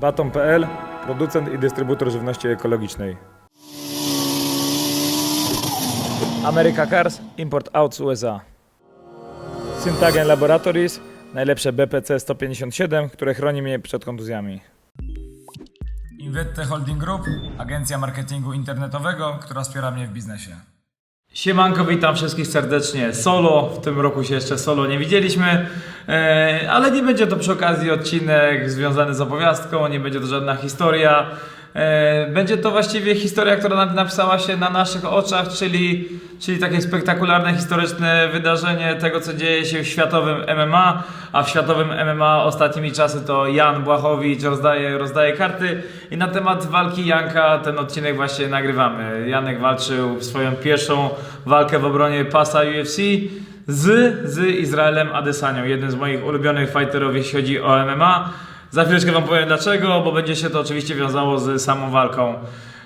Baton.pl, producent i dystrybutor żywności ekologicznej. America Cars, import out z USA. Syntagen Laboratories, najlepsze BPC 157, które chroni mnie przed kontuzjami. Invette Holding Group, agencja marketingu internetowego, która wspiera mnie w biznesie. Siemanko, witam wszystkich serdecznie solo. W tym roku się jeszcze solo nie widzieliśmy, e, ale nie będzie to przy okazji odcinek związany z opowiastką, nie będzie to żadna historia. E, Będzie to właściwie historia, która na- napisała się na naszych oczach, czyli, czyli takie spektakularne, historyczne wydarzenie tego, co dzieje się w światowym MMA, a w światowym MMA ostatnimi czasy to Jan Błachowicz rozdaje, rozdaje karty i na temat walki Janka ten odcinek właśnie nagrywamy. Janek walczył swoją pierwszą walkę w obronie pasa UFC z, z Izraelem Adesanią, jednym z moich ulubionych fighterów, jeśli chodzi o MMA. Za chwileczkę Wam powiem dlaczego, bo będzie się to oczywiście wiązało z samą walką.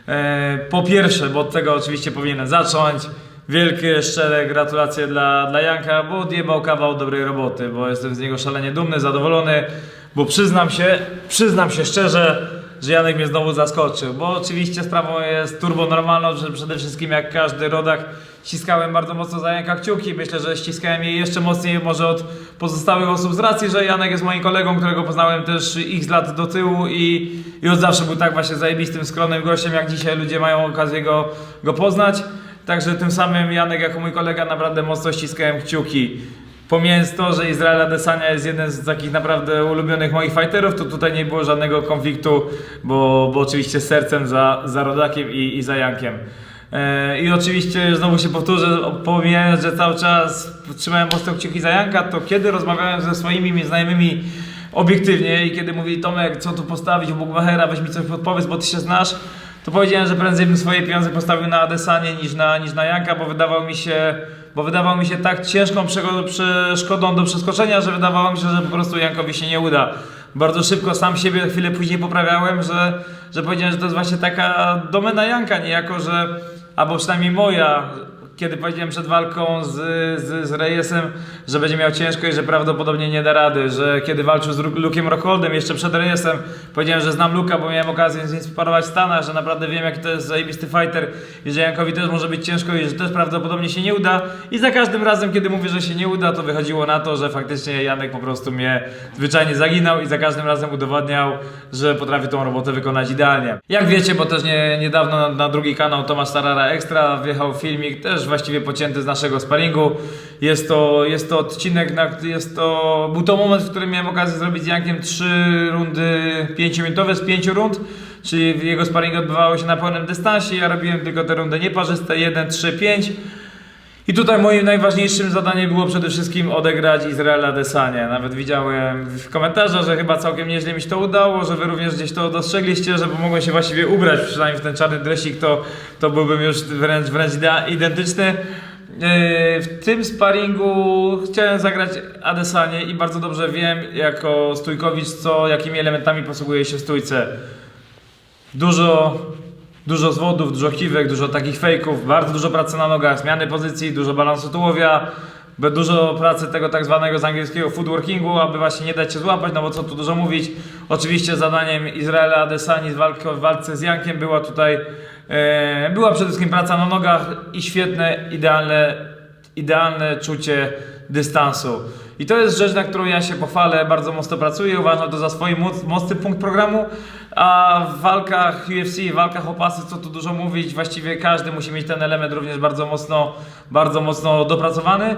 E, po pierwsze, bo od tego oczywiście powinienem zacząć. Wielkie, szczere gratulacje dla, dla Janka, bo odjebał kawał dobrej roboty, bo jestem z niego szalenie dumny, zadowolony, bo przyznam się, przyznam się szczerze, że Janek mnie znowu zaskoczył, bo oczywiście sprawą jest turbo normalną, że przede wszystkim jak każdy rodak ściskałem bardzo mocno za Janka kciuki. Myślę, że ściskałem je jeszcze mocniej może od pozostałych osób z racji, że Janek jest moim kolegą, którego poznałem też x lat do tyłu i, i od zawsze był tak właśnie zajebistym, skromnym gościem, jak dzisiaj ludzie mają okazję go, go poznać. Także tym samym Janek jako mój kolega naprawdę mocno ściskałem kciuki. Pomijając to, że Izrael Adesanya jest jeden z takich naprawdę ulubionych moich fighterów, to tutaj nie było żadnego konfliktu, bo, bo oczywiście sercem za, za Rodakiem i, i za Jankiem. E, I oczywiście znowu się powtórzę, pomijając, że cały czas trzymałem mocno kciuki za Janka, to kiedy rozmawiałem ze swoimi znajomymi obiektywnie i kiedy mówili Tomek, co tu postawić u Bugmachera, weź mi coś podpowiedz, bo ty się znasz, to powiedziałem, że prędzej bym swoje pieniądze postawił na Adesanie niż na, niż na Janka, bo wydawał mi się, bo wydawał mi się tak ciężką przeszkodą do przeskoczenia, że wydawało mi się, że po prostu Jankowi się nie uda. Bardzo szybko sam siebie chwilę później poprawiałem, że, że powiedziałem, że to jest właśnie taka domena Janka, niejako, że albo przynajmniej moja, kiedy powiedziałem przed walką z, z, z Reyesem, że będzie miał ciężko i że prawdopodobnie nie da rady, że kiedy walczył z Luke'em Rockholdem jeszcze przed Reyesem, powiedziałem, że znam Luka, bo miałem okazję z nim sparować w Stanach, że naprawdę wiem jaki to jest zajebisty fighter i że Jankowi też może być ciężko i że też prawdopodobnie się nie uda i za każdym razem, kiedy mówię, że się nie uda, to wychodziło na to, że faktycznie Janek po prostu mnie zwyczajnie zaginał i za każdym razem udowadniał, że potrafi tą robotę wykonać idealnie. Jak wiecie, bo też nie, niedawno na, na drugi kanał Tomasz Tarara Extra wjechał filmik, też właściwie pocięty z naszego sparingu. Jest to, jest to odcinek, na, jest to, był to moment, w którym miałem okazję zrobić z Jankiem trzy rundy pięciominutowe z pięciu rund. Czyli jego sparingi odbywały się na pełnym dystansie, ja robiłem tylko te rundy nieparzyste, 1, 3, 5. I tutaj moim najważniejszym zadaniem było przede wszystkim odegrać Izraela Desanie. Nawet widziałem w komentarzach, że chyba całkiem nieźle mi się to udało, że wy również gdzieś to dostrzegliście, że mogłem się właściwie ubrać, przynajmniej w ten czarny dresik, to, to byłbym już wręcz, wręcz identyczny. Yy, W tym sparingu chciałem zagrać Adesanie i bardzo dobrze wiem jako stójkowicz, co, jakimi elementami posługuje się w stójce. Dużo, dużo zwodów, dużo kiwek, dużo takich fejków, bardzo dużo pracy na nogach, zmiany pozycji, dużo balansu tułowia, dużo pracy tego tak zwanego z angielskiego footworkingu, aby właśnie nie dać się złapać, no bo co tu dużo mówić. Oczywiście zadaniem Izraela Adesani w walce z Jankiem była tutaj, e, była przede wszystkim praca na nogach i świetne, idealne, idealne czucie dystansu. I to jest rzecz, na którą ja się pochwalę, bardzo mocno pracuję, uważam to za swój moc, mocny punkt programu, a w walkach UFC, w walkach o pasy, co tu dużo mówić, właściwie każdy musi mieć ten element również bardzo mocno, bardzo mocno dopracowany.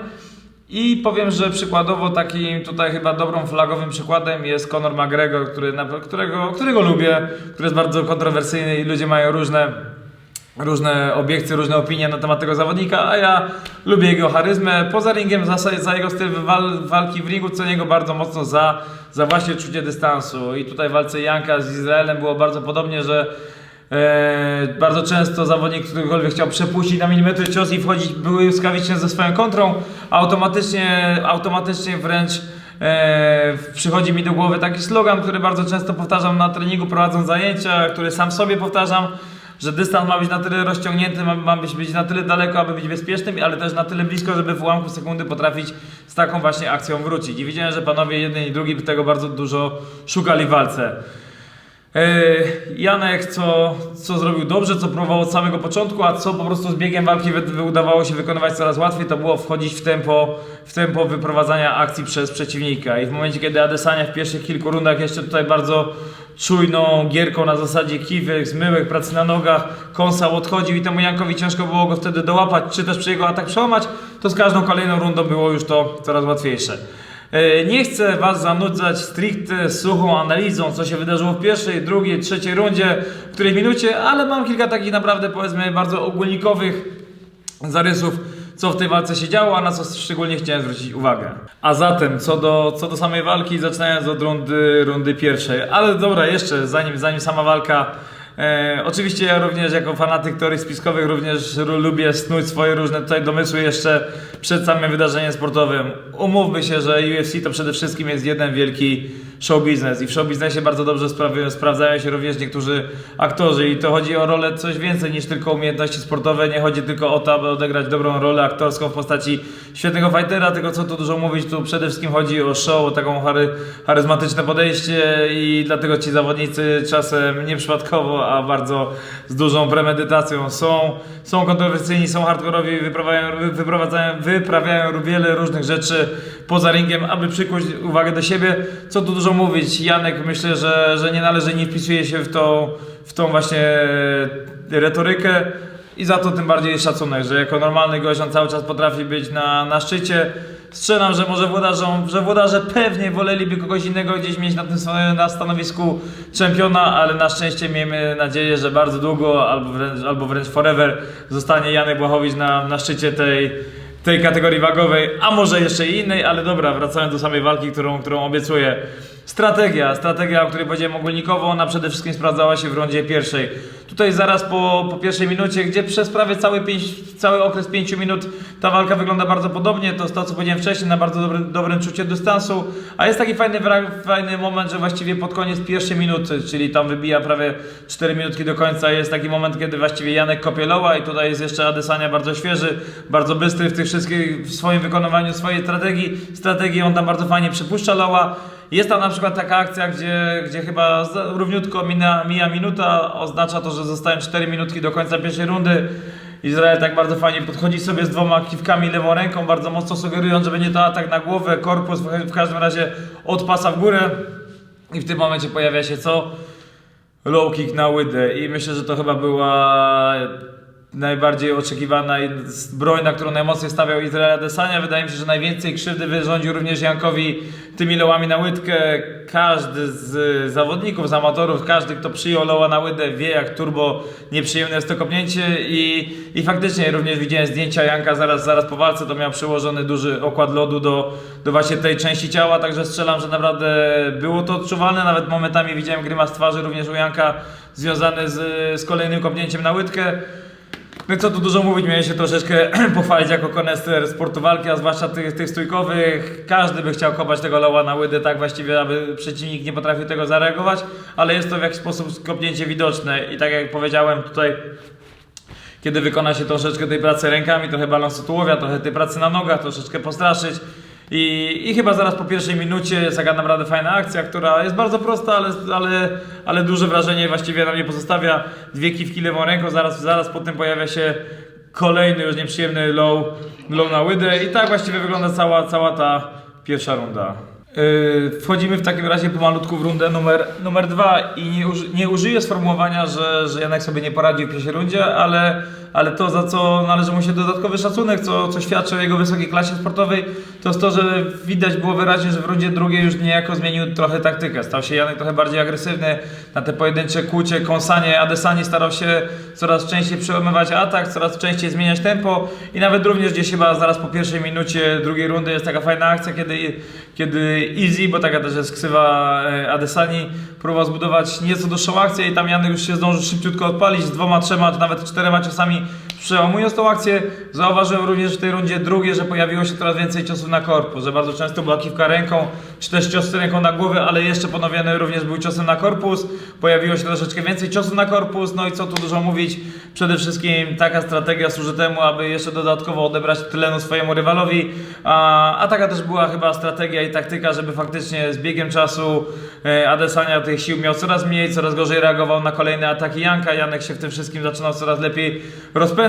I powiem, że przykładowo takim tutaj chyba dobrą flagowym przykładem jest Conor McGregor, który, którego, którego lubię, który jest bardzo kontrowersyjny i ludzie mają różne różne obiekcje, różne opinie na temat tego zawodnika, a ja lubię jego charyzmę. Poza ringiem za, za jego styl wal, walki w ringu cenię go bardzo mocno za, za właśnie czucie dystansu. I tutaj w walce Janka z Izraelem było bardzo podobnie, że e, bardzo często zawodnik, którykolwiek chciał przepuścić na milimetry cios i wchodzić błyskawicznie ze swoją kontrą, automatycznie, automatycznie wręcz E, przychodzi mi do głowy taki slogan, który bardzo często powtarzam na treningu prowadząc zajęcia, który sam sobie powtarzam, że dystans ma być na tyle rozciągnięty, ma, ma być, być na tyle daleko, aby być bezpiecznym, ale też na tyle blisko, żeby w ułamku sekundy potrafić z taką właśnie akcją wrócić. I widziałem, że panowie jeden i drugi tego bardzo dużo szukali w walce. Yy, Janek, co, co zrobił dobrze, co próbował od samego początku, a co po prostu z biegiem walki udawało się wykonywać coraz łatwiej, to było wchodzić w tempo, w tempo wyprowadzania akcji przez przeciwnika. I w momencie, kiedy Adesanya w pierwszych kilku rundach jeszcze tutaj bardzo czujną gierką na zasadzie kiwek, zmyłek, pracy na nogach, kąsał, odchodził i temu Jankowi ciężko było go wtedy dołapać, czy też przy jego atak przełamać, to z każdą kolejną rundą było już to coraz łatwiejsze. E, Nie chcę Was zanudzać stricte suchą analizą, co się wydarzyło w pierwszej, drugiej, trzeciej rundzie, w której minucie, ale mam kilka takich naprawdę powiedzmy bardzo ogólnikowych zarysów, co w tej walce się działo, a na co szczególnie chciałem zwrócić uwagę. A zatem, co do, co do samej walki, zaczynając od rundy, rundy pierwszej. Ale dobra, jeszcze zanim, zanim sama walka. E, oczywiście ja również jako fanatyk teorii spiskowych również lubię snuć swoje różne tutaj domysły jeszcze przed samym wydarzeniem sportowym. Umówmy się, że UFC to przede wszystkim jest jeden wielki show biznes i w show biznesie bardzo dobrze sprawy, sprawdzają się również niektórzy aktorzy i to chodzi o rolę coś więcej niż tylko umiejętności sportowe, nie chodzi tylko o to, aby odegrać dobrą rolę aktorską w postaci świetnego fightera, tylko co tu dużo mówić, tu przede wszystkim chodzi o show, o taką chary, charyzmatyczne podejście i dlatego ci zawodnicy czasem nieprzypadkowo, a bardzo z dużą premedytacją są, są kontrowersyjni, są hardkorowi, wyprawiają, wy- wyprowadzają, wyprawiają wiele różnych rzeczy poza ringiem, aby przykuć uwagę do siebie. Co tu dużo mówić, Janek myślę, że, że nie należy, nie wpisuje się w tą, w tą właśnie retorykę i za to tym bardziej szacunek, że jako normalny gość on cały czas potrafi być na, na szczycie. Strzelam, że może włodarzom, że włodarze pewnie woleliby kogoś innego gdzieś mieć na tym na stanowisku czempiona, ale na szczęście miejmy nadzieję, że bardzo długo albo wręcz, albo wręcz forever zostanie Janek Błachowicz na, na szczycie tej, tej kategorii wagowej, a może jeszcze innej, ale dobra, wracając do samej walki, którą, którą obiecuję. Strategia, strategia, o której powiedziałem ogólnikowo, ona przede wszystkim sprawdzała się w rundzie pierwszej. Tutaj zaraz po, po pierwszej minucie, gdzie przez prawie cały, pięć, cały okres 5 minut ta walka wygląda bardzo podobnie, to jest to, co powiedziałem wcześniej, na bardzo dobrym, dobrym czucie dystansu, a jest taki fajny, fajny moment, że właściwie pod koniec pierwszej minuty, czyli tam wybija prawie 4 minutki do końca, jest taki moment, kiedy właściwie Janek kopie loła i tutaj jest jeszcze Adesanya bardzo świeży, bardzo bystry w tych wszystkich, w swoim wykonywaniu swojej strategii, strategii on tam bardzo fajnie przypuszcza loła, jest tam na przykład taka akcja, gdzie, gdzie chyba równiutko mina, mija minuta, oznacza to, że zostają 4 minutki do końca pierwszej rundy. Izrael tak bardzo fajnie podchodzi sobie z dwoma kiwkami lewą ręką, bardzo mocno sugerując, że będzie to atak na głowę, korpus, w każdym razie od pasa w górę. I w tym momencie pojawia się co? Low kick na łydę i myślę, że to chyba była najbardziej oczekiwana i broń, na którą najmocniej stawiał Izrael Adesanya. Wydaje mi się, że najwięcej krzywdy wyrządził również Jankowi tymi lołami na łydkę. Każdy z zawodników, z amatorów, każdy kto przyjął loła na łydę wie jak turbo nieprzyjemne jest to kopnięcie i, i faktycznie również widziałem zdjęcia Janka zaraz, zaraz po walce, to miał przyłożony duży okład lodu do, do właśnie tej części ciała, także strzelam, że naprawdę było to odczuwalne, nawet momentami widziałem grymas twarzy również u Janka związany z, z kolejnym kopnięciem na łydkę. No co tu dużo mówić, miałem się troszeczkę pochwalić jako koneser sportu walki, a zwłaszcza tych, tych stójkowych. Każdy by chciał kopać tego loła na łydę tak właściwie, aby przeciwnik nie potrafił tego zareagować, ale jest to w jakiś sposób kopnięcie widoczne i tak jak powiedziałem tutaj kiedy wykona się troszeczkę tej pracy rękami, trochę balansu tułowia, trochę tej pracy na nogach, troszeczkę postraszyć. I, I chyba zaraz po pierwszej minucie taka naprawdę fajna akcja, która jest bardzo prosta, ale, ale, ale duże wrażenie właściwie na mnie pozostawia. Dwie kiwki lewą ręką, zaraz, zaraz po tym pojawia się kolejny już nieprzyjemny low, low na łydę i tak właściwie wygląda cała, cała ta pierwsza runda. Yy, wchodzimy w takim razie pomalutku w rundę numer, numer dwa i nie, uży, nie użyję sformułowania, że, że Janek sobie nie poradził w pierwszej rundzie, ale, ale to za co należy mu się dodatkowy szacunek, co, co świadczy o jego wysokiej klasie sportowej, to jest to, że widać było wyraźnie, że w rundzie drugiej już niejako zmienił trochę taktykę. Stał się Janek trochę bardziej agresywny na te pojedyncze kłucie, kąsanie, Adesani starał się coraz częściej przełamywać atak, coraz częściej zmieniać tempo i nawet również gdzieś chyba zaraz po pierwszej minucie drugiej rundy jest taka fajna akcja, kiedy, kiedy Easy, bo taka też jest ksywa e, Adesani, próbował zbudować nieco dłuższą akcję i tam Janek już się zdążył szybciutko odpalić z dwoma, trzema, czy nawet czterema ciosami przełamując tą akcję, zauważyłem również w tej rundzie drugiej, że pojawiło się coraz więcej ciosów na korpus, że bardzo często była kiwka ręką, czy też cios ręką na głowę, ale jeszcze ponowiony również był ciosem na korpus. Pojawiło się troszeczkę więcej ciosów na korpus, no i co tu dużo mówić, przede wszystkim taka strategia służy temu, aby jeszcze dodatkowo odebrać tlenu swojemu rywalowi, a, a taka też była chyba strategia i taktyka, żeby faktycznie z biegiem czasu e, Adesanya tych sił miał coraz mniej, coraz gorzej reagował na kolejne ataki Janka, Janek się w tym wszystkim zaczynał coraz lepiej rozpędzać.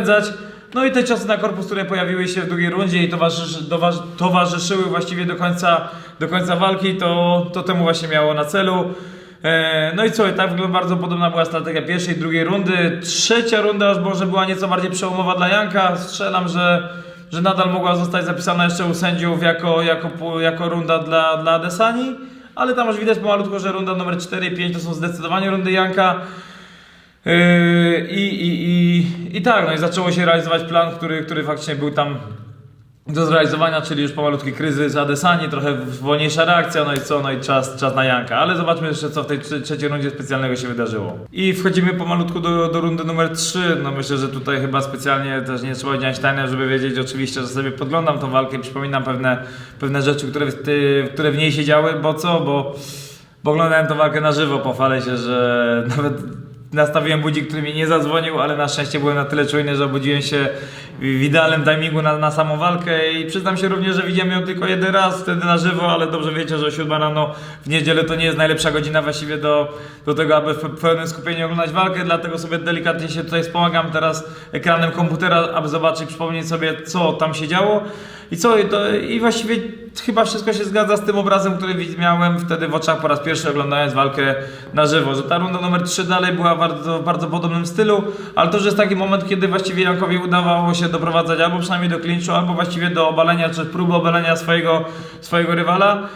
No i te ciosy na korpus, które pojawiły się w drugiej rundzie i towarzyszy, doważ- towarzyszyły właściwie do końca, do końca walki, to, to temu właśnie miało na celu. E, No i co, i tak wygląda bardzo podobna była strategia pierwszej i drugiej rundy. Trzecia runda już może była nieco bardziej przełomowa dla Janka. Strzelam, że, że nadal mogła zostać zapisana jeszcze u sędziów jako, jako, jako runda dla, dla Adesani. Ale tam już widać pomalutko, że runda numer 4 i 5 to są zdecydowanie rundy Janka. Yy, I, i, i, I tak, no i zaczęło się realizować plan, który, który faktycznie był tam do zrealizowania, czyli już pomalutki kryzys Adesani, trochę wolniejsza reakcja, no i co, no i czas, czas na Janka. Ale zobaczmy jeszcze, co w tej trze- trzeciej rundzie specjalnego się wydarzyło. I wchodzimy pomalutku do, do rundy numer 3. No myślę, że tutaj chyba specjalnie też nie trzeba tajne, żeby wiedzieć oczywiście, że sobie podglądam tą walkę i przypominam pewne, pewne rzeczy, które ty, które w niej się działy, bo co, bo, bo oglądałem tą walkę na żywo, pochwalę się, że nawet nastawiłem budzik, który mi nie zadzwonił, ale na szczęście byłem na tyle czujny, że obudziłem się w idealnym timingu na, na samą walkę i przyznam się również, że widziałem ją tylko jeden raz wtedy na żywo, ale dobrze wiecie, że o 7 rano w niedzielę to nie jest najlepsza godzina właściwie do, do tego, aby w pełnym skupieniu oglądać walkę, dlatego sobie delikatnie się tutaj wspomagam teraz ekranem komputera, aby zobaczyć, przypomnieć sobie, co tam się działo. I co, i, to, i właściwie chyba wszystko się zgadza z tym obrazem, który miałem wtedy w oczach po raz pierwszy oglądając walkę na żywo, że ta runda numer 3 dalej była bardzo, w bardzo podobnym stylu, ale to już jest taki moment, kiedy właściwie Jankowi udawało się doprowadzać albo przynajmniej do klinczu, albo właściwie do obalenia, czy próby obalenia swojego, swojego rywala,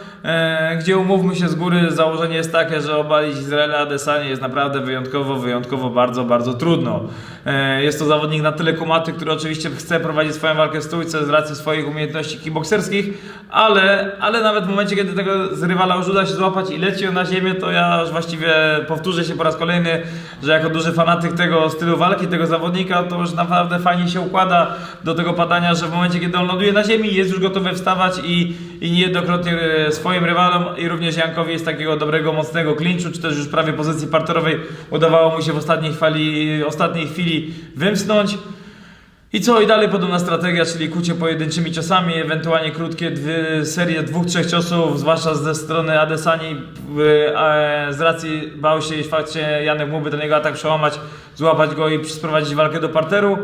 gdzie umówmy się z góry, założenie jest takie, że obalić Izraela Adesanie jest naprawdę wyjątkowo, wyjątkowo bardzo, bardzo trudno. E, jest to zawodnik na tyle kumaty, który oczywiście chce prowadzić swoją walkę w stójce z racji swoich umiejętności kickbokserskich, ale, ale nawet w momencie, kiedy tego z rywala już uda się złapać i leci on na ziemię, to ja już właściwie powtórzę się po raz kolejny, że jako duży fanatyk tego stylu walki, tego zawodnika, to już naprawdę fajnie się układa do tego padania, że w momencie, kiedy on ląduje na ziemi, jest już gotowy wstawać i, i niejednokrotnie e, swoim rywalom i również Jankowi z takiego dobrego, mocnego klinczu, czy też już prawie pozycji parterowej udawało mu się w ostatniej chwili, ostatniej chwili wymsnąć. I co? I dalej podobna strategia, czyli kucie pojedynczymi ciosami, ewentualnie krótkie dwie, serie dwóch, trzech ciosów, zwłaszcza ze strony Adesani. a Z racji bał się, iż faktycznie Janek mógłby ten jego atak przełamać, złapać go i sprowadzić walkę do parteru.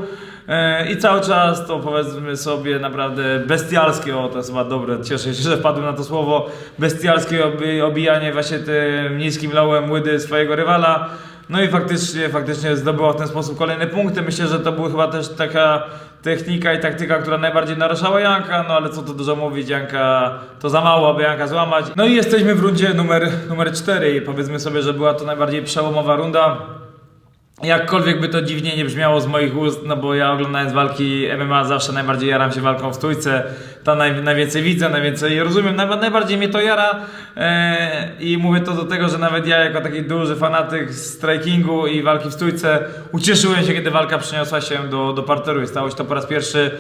E, I cały czas to powiedzmy sobie naprawdę bestialskie, o to jest chyba dobre, cieszę się, że wpadłem na to słowo, bestialskie obi, obijanie właśnie tym niskim lołem łydy swojego rywala. No i faktycznie, faktycznie zdobyła w ten sposób kolejne punkty. Myślę, że to była chyba też taka technika i taktyka, która najbardziej naruszała Janka, no ale co tu dużo mówić, Janka to za mało, aby Janka złamać. No i jesteśmy w rundzie numer, numer 4 i powiedzmy sobie, że była to najbardziej przełomowa runda. Jakkolwiek by to dziwnie nie brzmiało z moich ust, no bo ja oglądając walki MMA zawsze najbardziej jaram się walką w stójce. Tam naj, najwięcej widzę, najwięcej rozumiem, naj, najbardziej mnie to jara. E, I mówię to do tego, że nawet ja jako taki duży fanatyk strikingu i walki w stójce ucieszyłem się, kiedy walka przeniosła się do, do parteru i stało się to po raz pierwszy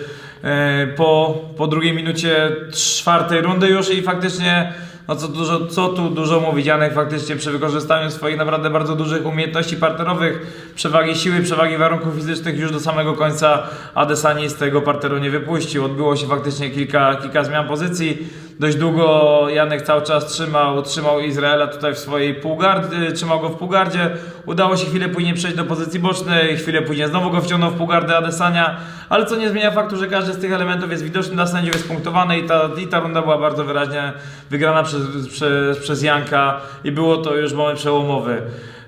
e, po, po drugiej minucie czwartej rundy już i faktycznie no co, dużo, co tu dużo mówić, Janek faktycznie przy wykorzystaniu swoich naprawdę bardzo dużych umiejętności parterowych, przewagi siły, przewagi warunków fizycznych już do samego końca Adesani z tego parteru nie wypuścił. Odbyło się faktycznie kilka, kilka zmian pozycji. Dość długo Janek cały czas trzymał, trzymał Izraela tutaj w swojej półgardzie, trzymał go w półgardzie. Udało się chwilę później przejść do pozycji bocznej, chwilę później znowu go wciągnął w półgardę Adesania, ale co nie zmienia faktu, że każdy z tych elementów jest widoczny dla sędziów, jest punktowany i ta, i ta runda była bardzo wyraźnie wygrana przez, przez, przez Janka i było to już moment przełomowy.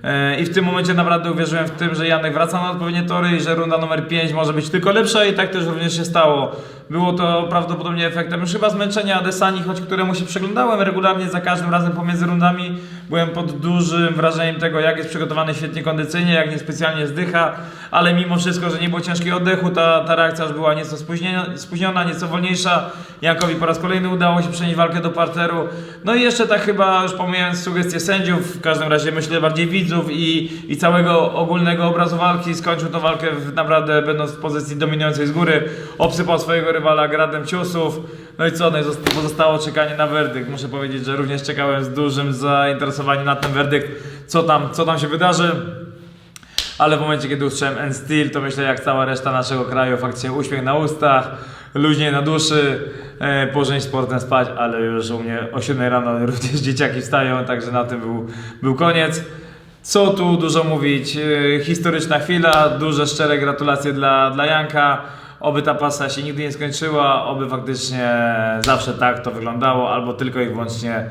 E, I w tym momencie naprawdę uwierzyłem w tym, że Janek wraca na odpowiednie tory i że runda numer 5 może być tylko lepsza i tak też również się stało. Było to prawdopodobnie efektem już chyba zmęczenia Adesani, choć któremu się przeglądałem regularnie za każdym razem pomiędzy rundami. Byłem pod dużym wrażeniem tego, jak jest przygotowany świetnie kondycyjnie, jak niespecjalnie zdycha, ale mimo wszystko, że nie było ciężkiego oddechu, ta, ta reakcja już była nieco spóźniona, nieco wolniejsza. Jankowi po raz kolejny udało się przenieść walkę do parteru. No i jeszcze tak chyba, już pomijając sugestie sędziów, w każdym razie myślę bardziej widzów i, i całego ogólnego obrazu walki, skończył tę walkę w, naprawdę będąc w pozycji dominującej z góry, obsypał swojego rywala gradem ciosów. No i co, no i zost- pozostało czekanie na werdykt. Muszę powiedzieć, że również czekałem z dużym zainteresowaniem na ten werdykt, co tam, co tam się wydarzy. Ale w momencie, kiedy usłyszałem End Steel, to myślę, jak cała reszta naszego kraju, faktycznie uśmiech na ustach, luźniej na duszy, e, położenie sportem spać, ale już u mnie o 7 rano również dzieciaki wstają, także na tym był, był koniec. Co tu dużo mówić, e, historyczna chwila, duże, szczere gratulacje dla, dla Janka. Oby ta pasa się nigdy nie skończyła, oby faktycznie zawsze tak to wyglądało, albo tylko i wyłącznie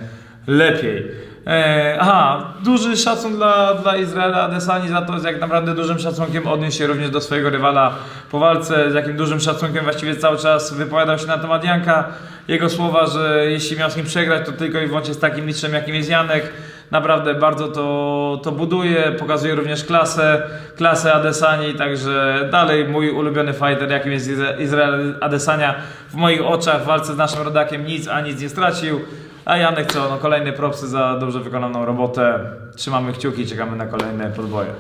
lepiej. E, aha, duży szacun dla, dla Izraela Adesani za to, z jak naprawdę dużym szacunkiem odniósł się również do swojego rywala po walce, z jakim dużym szacunkiem właściwie cały czas wypowiadał się na temat Janka. Jego słowa, że jeśli miał z nim przegrać, to tylko i wyłącznie z takim mistrzem, jakim jest Janek. Naprawdę bardzo to, to buduje, pokazuje również klasę, klasę Adesani, także dalej mój ulubiony fighter, jakim jest Izra- Izrael Adesania. W moich oczach w walce z naszym rodakiem nic, a nic nie stracił. A Janek co, no kolejne propsy za dobrze wykonaną robotę. Trzymamy kciuki, czekamy na kolejne podboje.